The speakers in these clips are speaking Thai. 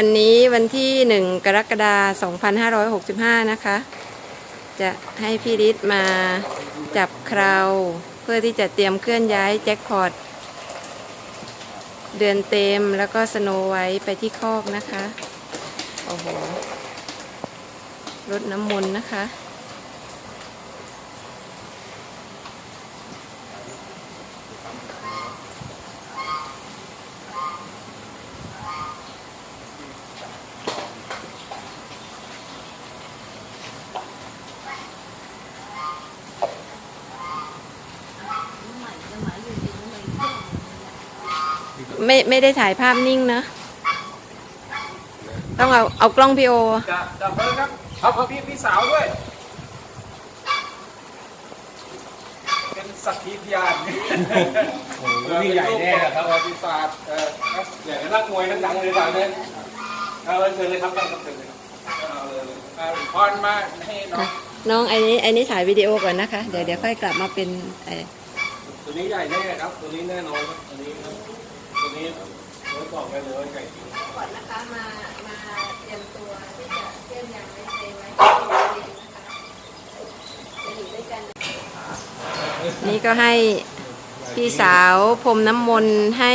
วันนี้วันที่1กรกฎาคม2565 นะคะ จะให้พี่ฤทธิ์มาจับคราวเพื่อที่จะเตรียมเคลื่อนย้ายแจ็คพอตเดือนเต็มแล้วก็สโนไว้ไปที่คอกนะคะ โอ้โหรดน้ำมนต์นะคะ ไม่ไม่ได้ถ่ายภาพนิ่งนะ ต้องเอาเอากล้องพีโอ จะจับเบอร์ครับเอาเอาพี่พี่สาวด้วย เป็นสักขีพยานโอ้โหนี่ใหญ่แน่ครับประวัติศาสตร์เอ่อใหญ่ในนักมวยดังๆเลยบ้างเนี่ยเอาเลยเชิญเลยครับได้ครับเชิญเลยครับเอาเลยเลยเอาพรมาให้น้องน้องไอ้นี้ไอ้นี้ถ่ายวิดีโอก่อนนะคะ เดี๋ยวเดี๋ยวค่อยกลับมาเป็นไอ้ ตัวนี้ใหญ่แน่ครับตัวนี้แน่นอนครับตัวนี้ครับ นี้ไว้บอกกันเลยว่าใหญ่จริงก่อนนะคะมามาเตรียมตัวที่จะเคลื่อนย้ายไว้ไว้นี่ก็ให้พี่สาวพรมน้ำมนต์ให้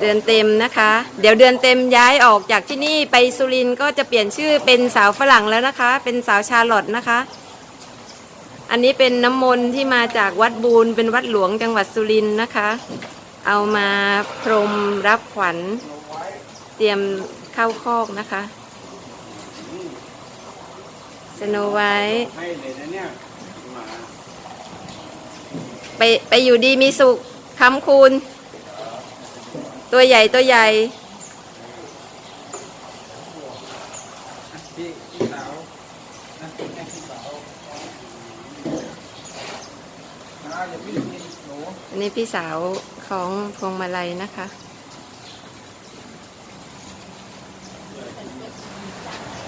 เดือนเต็มนะคะ เดี๋ยวเดือนเต็มย้ายออกจากที่นี่ไปสุรินก็จะเปลี่ยนชื่อเป็นสาวฝรั่งแล้วนะคะ เป็นสาวชาลอตนะคะ อันนี้เป็นน้ำมนต์ที่มาจากวัดบูนเป็นวัดหลวงจังหวัดสุรินนะคะ เอามาพรมรับขวัญ เตรียมเข้าคอกนะคะสโนไว้ไปไปอยู่ดีมีสุขคำคูณ ตัวใหญ่ตัวใหญ่พี่พี่สาวนะให้พี่สาวนะอย่าพี่พี่หนูอันนี้พี่สาว ของพวงมาลัยนะคะ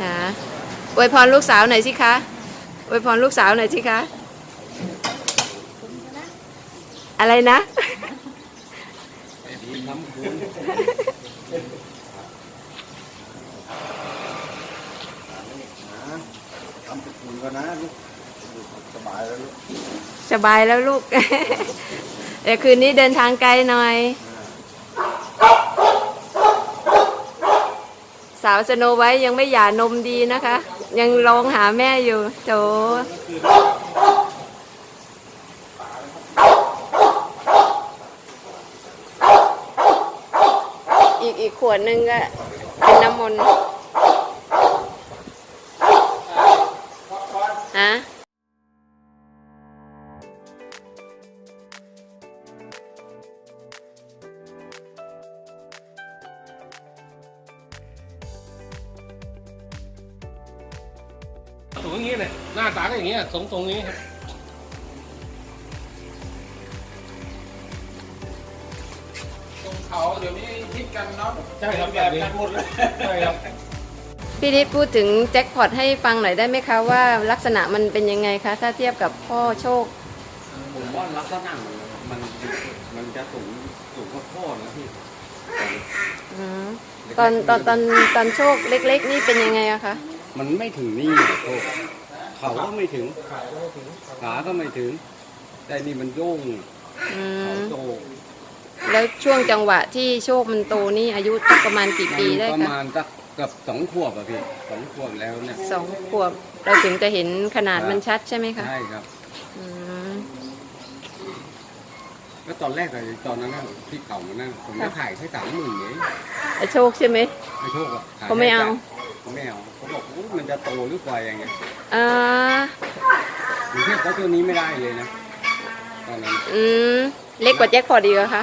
นะอวยพรลูกสาวหน่อยสิคะอวยพรลูกสาวหน่อยสิคะ อะไรนะไอ้ดีน้ำคุณนะทำเป็นคุณก็นะลูกอยู่สบายแล้วลูก สบายแล้วลูก เดี๋ยวคืนนี้เดินทางไกลหน่อย สาวสโนไว้ยังไม่หย่านมดีนะคะ ยังร้องหาแม่อยู่โถอีกอีกขวดหนึงก็เป็นน้ำมนต์ฮะ อย่างนี้เลยหน้าตาก็อย่างนี้ทรงทรงนี้ครับตรงเขาเดี๋ยวนี้ฮิตกันเนาะใช่ครับแบบกันหมดเลยใช่ครับพี่นิดพูดถึงแจ็คพอตให้ฟังหน่อยได้ไหมคะว่าลักษณะมันเป็นยังไงคะ ถ้าเทียบกับพ่อโชค ผมว่าลักษณะมันมันจะสูงสูงกว่าพ่อนะพี่อืมตอนตอนตอนตอนโชคเล็ก ๆ นี่เป็นยังไงอะคะ มันไม่ถึงนี่อะโทษเขาก็ไม่ถึงขาก็ไม่ถึง แต่นี่มันโย่งอืเขามโตแล้วช่วงจังหวะที่โชคมันโตนี่อายุสักประมาณกี่ปีได้ประคะมาณสักเกือบสองขวบอะพี่สองขวบแล้วเนี่ย สองขวบเราถึงจะเห็นขนาดมันชัดใช่ไหมคะใช่ครับ อืม ก็ตอนแรกเลยตอนนั้นน่ะที่เก่ามันนั่นผมจะขายแค่สามหมื่นเองไอโชคใช่ไหม ไม่โชคอะขยเขาไม่เอาเขาไม่เอาเขาบอกอุ๊ยมันจะโตหรือไวอย่างเงี้ยอ่าผมเทียบกับตัวนี้ไม่ได้เลยนะตอนนั้นอืม เล็กกว่าแจ็คพอตอีกเหรอคะ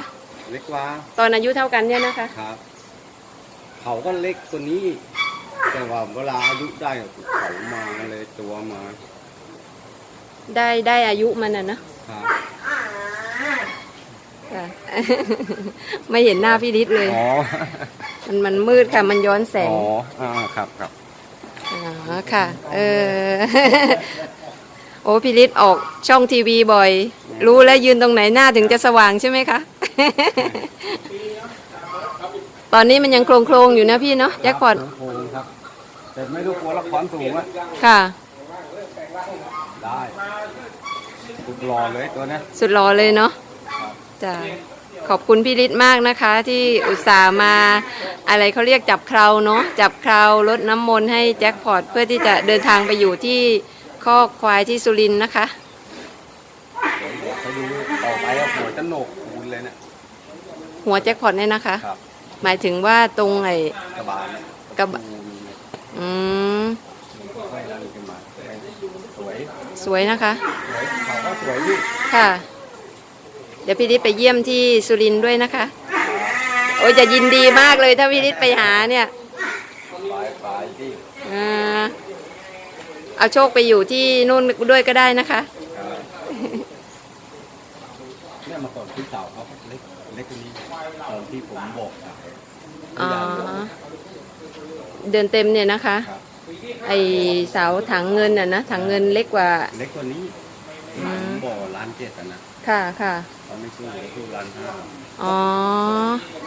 เล็กกว่าตอนอายุเท่ากันเนี่ยนะคะ ครับเขาก็เล็กตัวนี้ แต่ว่าเวลาอายุได้เขามาเลยตัวมาได้ได้อายุมันอะนะครับ ค่ะ ไม่เห็นหน้าพี่ฤทธิ์เลย อ๋อ มันมันมืดค่ะ มันย้อนแสอ๋งออ่าครับครับอ๋อค่ะ เออ โอ้พี่ฤทธิ์ออกช่องทีวีบ่อย รู้แล้วยืนตรงไหนหน้าถึงจะสว่างใช่ไหมคะ ตอนนี้มันยังโครงโครงๆอยู่นะพี่เนาะแจ็คพอตโงครับ แต่ไม่รู้กลัวละครสูงอะค่ะ ได้สุดหล่อเลยตัวเนี้ยสุดหล่อเลยเนาะ จ้ะขอบคุณพี่ฤทธิ์มากนะคะ ที่อุตส่าห์มาอะไรเขาเรียกจับเคราวเนาะจับเคราวรดน้ำมนต์ให้แจ็คพอตเพื่อที่จะเดินทางไปอยู่ที่คอกควายที่สุรินทร์นะคะเขาดูต่อไปเอาหัวจะโหนกคูณเลยเนะหัวแจ็คพอตเนี่ยนะคะ ครับหมายถึงว่าตรงไอ้ กระบาลเนี่ยกระบะ คูณเนี่ยอืมไม่นั่นขึ้นมาไม่สวยสวยนะคะ สวยเขาก็สวยอยู่ค่ะ เดี๋ยวพี่ฤทธิ์ไปเยี่ยมที่สุรินทร์ด้วยนะคะ โอ้ยจะยินดีมากเลยถ้าพี่ฤทธิ์ไปหาเนี่ยปลายปลายที่อ่าเอาโชคไปอยู่ที่นู่นด้วยก็ได้นะคะเอ่อเนี่ยมาก่อนพี่สาวเขาเล็กเล็กกว่านี้ตอนที่ผมบอกอะอ๋อเดือนเต็มเนี่ยนะคะครับไอเสาถังเงินอะนะถังเงินเล็กกว่า เล็กกว่านี้อืมผมบอกล้านเจ็ดอะนะ ค่ะค่ะเขาไม่สู้เขาสู้ล้านห้าอ๋อ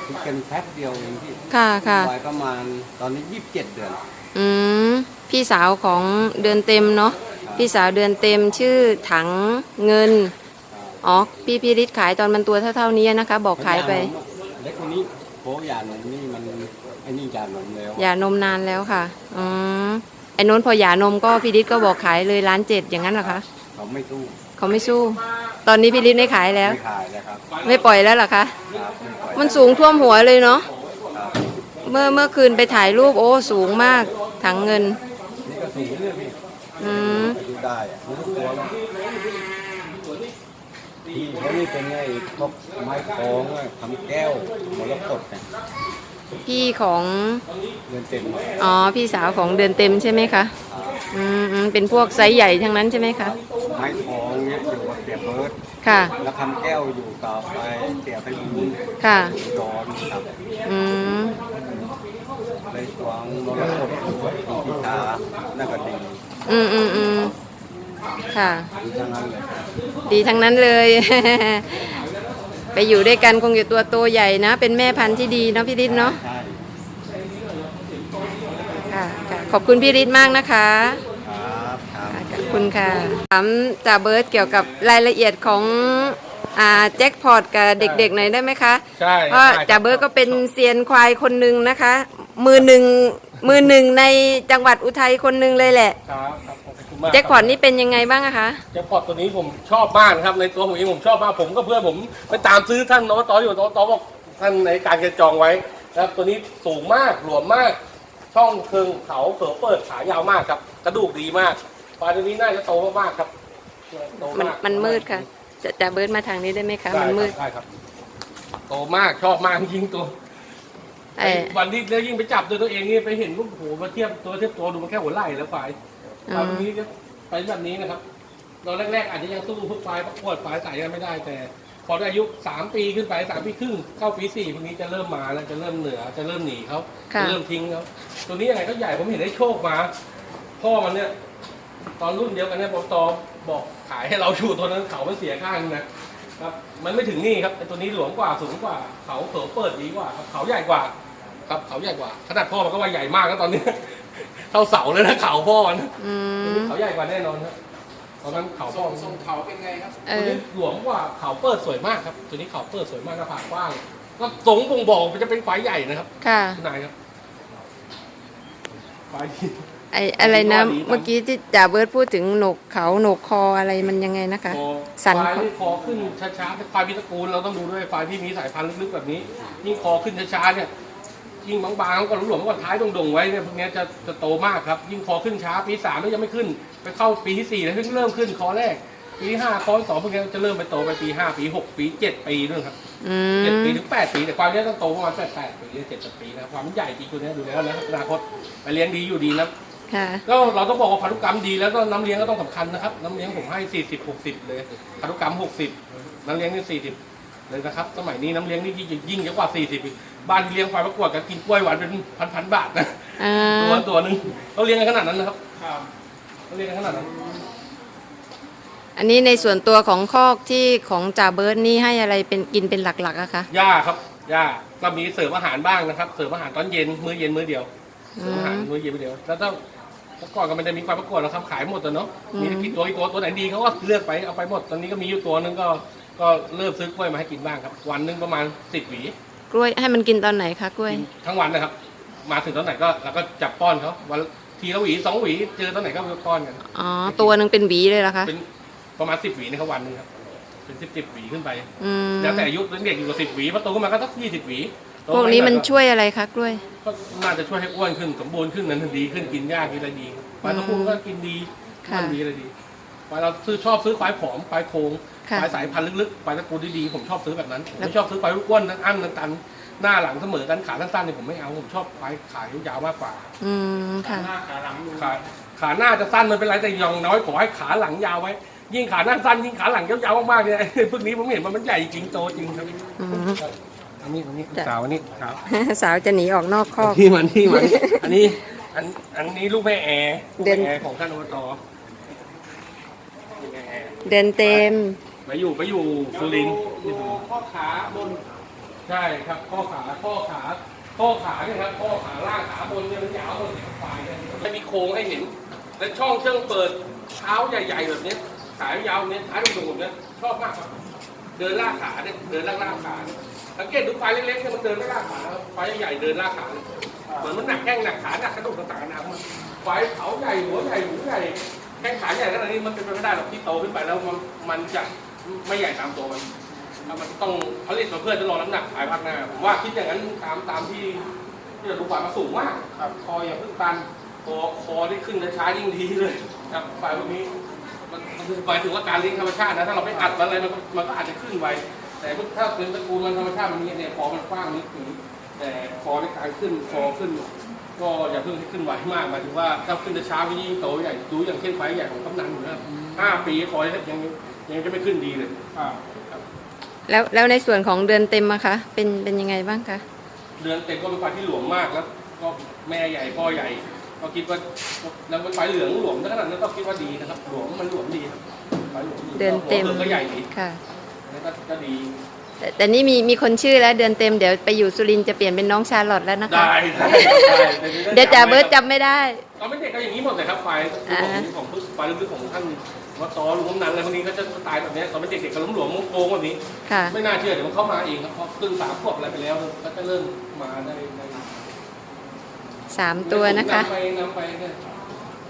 คือกันแป๊บเดียวเองพี่ค่ะค่ะ วัยประมาณตอนนี้ยี่สิบเจ็ดเดือนอืมพี่สาวของเดือนเต็มเนาะพี่สาวเดือนเต็มชื่อถังเงินอ๋อพี่พี่ฤทธิ์ขายตอนมันตัวเท่าๆนี้นะคะ บอกขายไปเล็กกว่านี้โพยานมนี่มันไอ้นี่ยานมแล้วหย่านมนานแล้วค่ะอืมไอ้โน้นพอหย่านมก็พี่ฤทธิ์ก็บอกขายเลยล้านเจ็ดอย่างนั้นเหรอคะ เขาไม่สู้ เขาไม่สู้ ตอนนี้พี่ฤทธิ์ไม่ขายแล้ว ไม่ขายแล้วครับไม่ปล่อยแล้วเหรอคะ ครับไม่ปล่อยมันสูงท่วมหัวเลยเนาะ ครับเมื่อเมื่อคืนไปถ่ายรูปโอ้สูงมากถังเงิน นี่ก็สูงเนี่ยพี่อืมอายุได้อะไม่ต้องกลัวแล้วพี่เขานี่เป็นไงพวกไม้คองอะทำแก้วมรกตเนี่ย พี่ของเงินเต็มอะอ๋อพี่สาวของเดือนเต็มใช่ไหมคะอืมอืมเป็นพวกไซส์ใหญ่ทั้งนั้นใช่ไหมคะ ไม้คองเนี่ยอยู่กับเสียเบิร์ดค่ะ แล้วทำแก้วอยู่ต่อไปเสียไปบุญค่ะดอนครับอืมเลยตวงมรกตอยู่กับปีพิธานั่นก็ดีอืมอืมอืมค่ะดีทั้งนั้นเลยดีทั้งนั้นเลย ไปอยู่ด้วยกันคงอยู่ตัวโตใหญ่นะ เป็นแม่พันธุ์ที่ดีเนาะพี่ฤทธิ์เนาะใช่ค่ะค่ะขอบคุณพี่ฤทธิ์มากนะคะครับครับค่ะขอบคุณค่ะถามจ่าเบิร์ตเกี่ยวกับรายละเอียดของอ่าแจ็คพอตกับเด็กๆหน่อยได้ไหมคะใช่เพราะจ่าเบิร์ตก็เป็นเซียนควายคนหนึ่งนะคะ มือหนึ่งมือหนึ่งในจังหวัดอุทัยคนหนึ่งเลยแหละ ครับครับขอบคุณ มากแจ็คพอตนี่เป็นยังไงบ้างอะคะ แจ็คพอตตัวนี้ผมชอบมากนะครับ ในตัวผมเองผมชอบมากผมก็เพื่อนผมไปตามซื้อท่านนวตอยู่นวตบอกท่านในการจะจองไว้นะครับตัวนี้สูงมากหลวมมาก ช่องเคืองเขาเขือเปิดขายาวมากครับ กระดูกดีมากควายตัวนี้น่าจะโตมากๆครับโตมันมากมันมืดค่ะ จะจ่าเบิร์ตมาทางนี้ได้ไหมคะ ได้มันมืดครับได้ครับ โตมากชอบมากจริงตัวไอ้วันที่แล้วยิ่งไปจับตัวตัวเองนี่ไปเห็นรูปโอ้โหมาเทียบตัวเทียบตัวดูมันแค่หัวไหล่แล้วควายควาย ตัวนี้จะไปแบบนี้นะครับตอนแรกๆอาจจะยังสู้พวกควายประกวดควายสายกันไม่ได้แต่ พอได้อายุสามปีขึ้นไปสามปีครึ่งเข้าปีสี่พวกนี้จะเริ่มมาแล้วจะเริ่มเหนือจะเริ่มหนีเขาค่ะจะเริ่มทิ้งเขาตัวนี้ยังไงก็ใหญ่ผมเห็นได้โชคมา พ่อมันเนี่ย ตอนรุ่นเดียวกันเนี่ยปตบอกขายให้เราชูตัวนั้นเขามันเสียข้างนึงนะครับมันไม่ถึงนี่ครับไอ้ตัวนี้หลวมกว่าสูงกว่า เขาเผลอเปิดดีกว่าครับเขาใหญ่กว่า ครับเขาใหญ่กว่าขนาดพ่อมันก็ว่าใหญ่มากแล้วตอนนี้ เท่าเสาเลยนะเขาพ่อมันอืมเขาใหญ่กว่าแน่นอนครับตอนนั้นเขาพ่อทรงเขาเป็นไงครับเอตัวอนี้หลวมกว่าเขาเปิดสวยมากครับตัวนี้เขาเปิดสวยมากหน้าผากกว้างก็ทรงบ่งบอกมันจะเป็นควายใหญ่นะครับค่ะ คุณนายครับควายที่ ไออะไรนะดีนะ เมื่อกี้ที่จ่าเบิร์ตพูดถึงโหนกเขาโหนกคออะไรมันยังไงนะคะคอสันควายคอที่คอขึ้นช้าๆเป็นควายพิตระกูลเราต้องดูด้วยควายที่มีสายพันธุ์ลึกๆแบบนี้ยิ่งคอขึ้นช้าๆเนี่ย ยิ่งบางๆก็หลวมๆก็ท้ายดงๆไว้เนี่ยพวกเนี้ยจะจะโตมากครับ ยิ่งคอขึ้นช้าปีสามแล้วยังไม่ขึ้น ไปเข้าปีที่สี่แล้วเพิ่งเริ่มขึ้นคอแรก ปีที่ห้าคอที่สองพวกเนี้ยจะเริ่มไปโตไปปีห้าปีหกปีเจ็ดปีด้วยครับอืเจ็ดมปีถึงแปดปีแต่ความเนี้ยต้องโตประมาณแปดแปดปีหรือเจ็ดปีนะความมันใหญ่จริงตัวเนี้ยดูแล้วนะอนาคตไปเลี้ยงดีอยู่ดีนะ ค่ะ ก็เราต้องบอกว่าพันธุกรรมดีแล้วก็น้ำเลี้ยงก็ต้องสำคัญนะครับ น้ำเลี้ยงผมให้สี่สิบหกสิบเลยพันธุกรรมหกสิบน้ำเลี้ยงนี่สี่สิบเลยนะครับ สมัยนี้น้ำเลี้ยงนี่ยิ่งยิ่งเยอะกว่าสี่สิบ บ้านที่เลี้ยงควายประกวดกันกินกล้วยหวานเป็นพันพันๆบาทนะอ่าตัวตัวหนึ่งเขาเลี้ยงกันขนาดนั้นนะครับครับเขาเลี้ยงกันขนาดนั้น อันนี้ในส่วนตัวของคอกที่ของจ่าเบิร์ดนี่ให้อะไรเป็นกินเป็นหลักๆอะคะหญ้าครับหญ้าก็มีเสิร์ฟอาหารบ้างนะครับ เสิร์ฟอาหารตอนเย็นมื้อเย็นมื้อเดียวอืเสิร์ฟอาหารมมื้อเย็นมื้อเดียวแล้วต้องเมื่อก่อนก็ไม่ได้มีความประกวดหรอกครับขายหมดแต่เนาะอืมมีกี่ตัวกี่ตัวตัวไหนดีเขาก็เลือกไปเอาไปหมดตอนนี้ก็มีอยู่ตัวนึงก็ก็เริ่มซื้อกล้วยมาให้กินบ้างครับ วันหนึงประมาณสิบหวี กล้วยให้มันกินตอนไหนคะกล้วย กินทั้งวันนะครับ มาถึงตอนไหนก็เราก็จับป้อนเขาวันทีละหวีสองหวีเจอตอนไหนก็ป้อนกัน อ๋อ ตัวหนึ่งเป็นหวีเลยเหรอคะ เป็นประมาณสิบหวีในเขาวันหนึงครับ เป็นสิบสิบหวีขึ้นไป อืม แล้วแต่อายุเด็กอยู่กับสิบหวีพอโตขึ้นมาก็สักยี่สิบหวีโตพวกนี้มันไปหอยช่วยอะไรคะกล้วย ก็น่าจะช่วยให้อ้วนขึ้นสมบูรณ์ขึ้นนั้นดีขึ้นกินยากกินอะไรดีควายสมบูรณ์ก็กินดีค่ะ มันดีอะไรดีควายเราซื้อชอบซื้อควายผอมควายโครง ค่ะควายสายพันธุ์ลึกๆควายตระกูลดีๆผมชอบซื้อแบบนั้นผมไม่ชอบซื้อควายอ้วนๆอั้นๆตันๆหน้าหลังเสมอกันขาสั้นๆเนี่ยผมไม่เอาผมชอบควายขายาวๆมากกว่า อืมค่ะ หน้าขาหลังขาขาหน้าจะสั้นมันเป็นไรแต่อยังน้อยขอให้ขาหลังยาวไว้ ยิ่งขาหน้าสั้นยิ่งขาหลังยาวๆมากๆเนี่ย พวกนี้ผมเห็นมันมันใหญ่จริงโตจริงครับอืม อันนี้อันนี้จ้ะ สาวอันนี้สาวสาวจะหนีออกนอกคอก ที่มันที่มันอันนี้อันอันนี้ลูกแม่แอร์เดินแอร์ของท่านอบตลูกแม่แอร์เดินเต็ม ไปอยู่ไปอยู่สุรินทร์อยู่ข้อขาบน ใช่ครับข้อขาข้อขาข้อขาเนี่ยครับข้อขาล่างขาบนเนี่ยมันยาวบนปลายเนี่ยไม่มีโครงให้เห็น และช่องเครื่องเปิดเท้าใหญ่ๆแบบเนี้ยขายาวๆเนี้ยท้ายตรงๆแบบเนี้ยชอบมากครับเดินลากขาเนี่ยเดินลากลากขาเนี่ยสังเกตดูไฟเล็กๆเนี่ยมันเดินไม่ลากขาครับไฟใหญ่ๆเดินลากขาเลยเหมือนมันหนักแข้งหนักขาหนักกระดูกต่างๆนะมันไฟเขาใหญ่หัวใหญ่หูใหญ่แข้งขาใหญ่ขนาดนี้มันเป็นไปไม่ได้หรอกที่โตขึ้นไปแล้วมันมันจะ ไม่ใหญ่ตามตัวมันแล้วมันต้องผลิตมาเพื่อจะรองน้ำหนักภายภาคหน้าผมว่าคิดอย่างนั้นตามตามที่ที่เราดูฝ่ายมาสูงมากครับคออย่าเพิ่งตันคอคอที่ขึ้นช้าๆยิ่งดีเลยครับฝ่ายพวกนี้มันมันหมายถึงว่าการเลี้ยงธรรมชาตินะถ้าเราไม่อัดมันอะไรมันก็มันก็อาจจะขึ้นไวแต่ถ้าเป็นตระกูลมันธรรมชาติมันนี้เนี่ยคอมันกว้างนิดนึงแต่คอในการขึ้นคอขึ้น ก็อย่าเพิ่งให้ขึ้นไวมากหมายถึงว่าถ้าขึ้นช้าๆก็ยิ่งโตใหญ่ดูอย่างเช่นไฟใหญ่ของกำนันอยู่นะห้าปีคอยัง ยังจะไม่ขึ้นดีเลยแล้วแล้วในส่วนของเดือนเต็มอะคะเป็นเป็นยังไงบ้างคะเดือนเต็มก็เป็นไฟที่หลวมมากแล้ว ก็แม่ใหญ่พ่อใหญ่ ก็คิดว่าแล้วเป็นไฟเหลืองหลวมขนาดนั้นก็คิดว่าดีนะครับ หลวมมันหลวมดีครับไฟหลวมดีเดือนเต็มหัวเปลือกก็ใหญ่ดีค่ะแล้วก็ก็ดีแต่แต่นี่มีมีคนชื่อแล้วเดือนเต็มเดี๋ยวไปอยู่สุรินทร์จะเปลี่ยนเป็นน้องชาลอตแล้วนะคะ ได้ได้ได้เดี๋ยวจ่าเบิร์ตจำไม่ได้เราไม่เด็กก็อย่างนี้หมดเลยครับไฟอ่าของของไฟลึกๆของท่าน วัดตอลุงกำนันอะไรพวกนี้ก็จะตายแบบเนี้ยตอนเป็นเด็กๆก็ล้มหลวมโค้งๆแบบนี้ ค่ะ ไม่น่าเชื่อเดี๋ยวมันเข้ามาเองครับเพราะครึ่งสามขวบอะไรไปแล้วก็จะเริ่มมาได้ได้สามตัวนะคะนำไปนำไปเนี่ย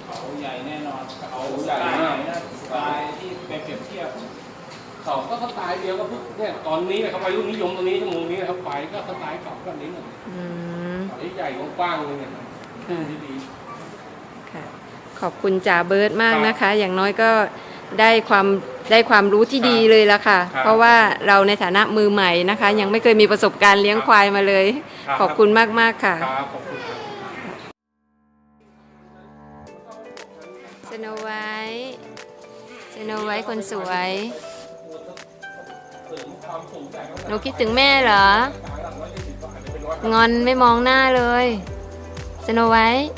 เขาใหญ่แน่นอนเขาสใหญ่ไตล์มากไหนนะสไตล์ที่ไปเปรียบเทียบเขาก็สไตล์เดียวก็พวกเนี่ยตอนนี้นะครับวัยรุ่นนิยมตรงนี้ชั่วโมงนี้นะครับไฟก็สไตล์เก่าแบบนี้หมดอืมไฟใหญ่กว้างๆเลยเนี่ยขึ้นที่ดีค่ะ ขอบคุณจ่าเบิร์ตมากนะคะ อย่างน้อยก็ได้ความได้ความรู้ที่ดีเลยละค่ะ ครับเพราะว่าเราในฐานะมือใหม่นะคะ ยังไม่เคยมีประสบการณ์เลี้ยงควายมาเลย ครับ ขอบคุณมากๆค่ะ ครับขอบคุณครับสโนไวท์สโนไวท์คนสวยเสริมความสูงแต่ก็หนูคิดถึงแม่เหรอต่างหลังร้อยยี่สิบก็อาจจะเป็นร้อยงอนไม่มองหน้าเลยสโนไวท์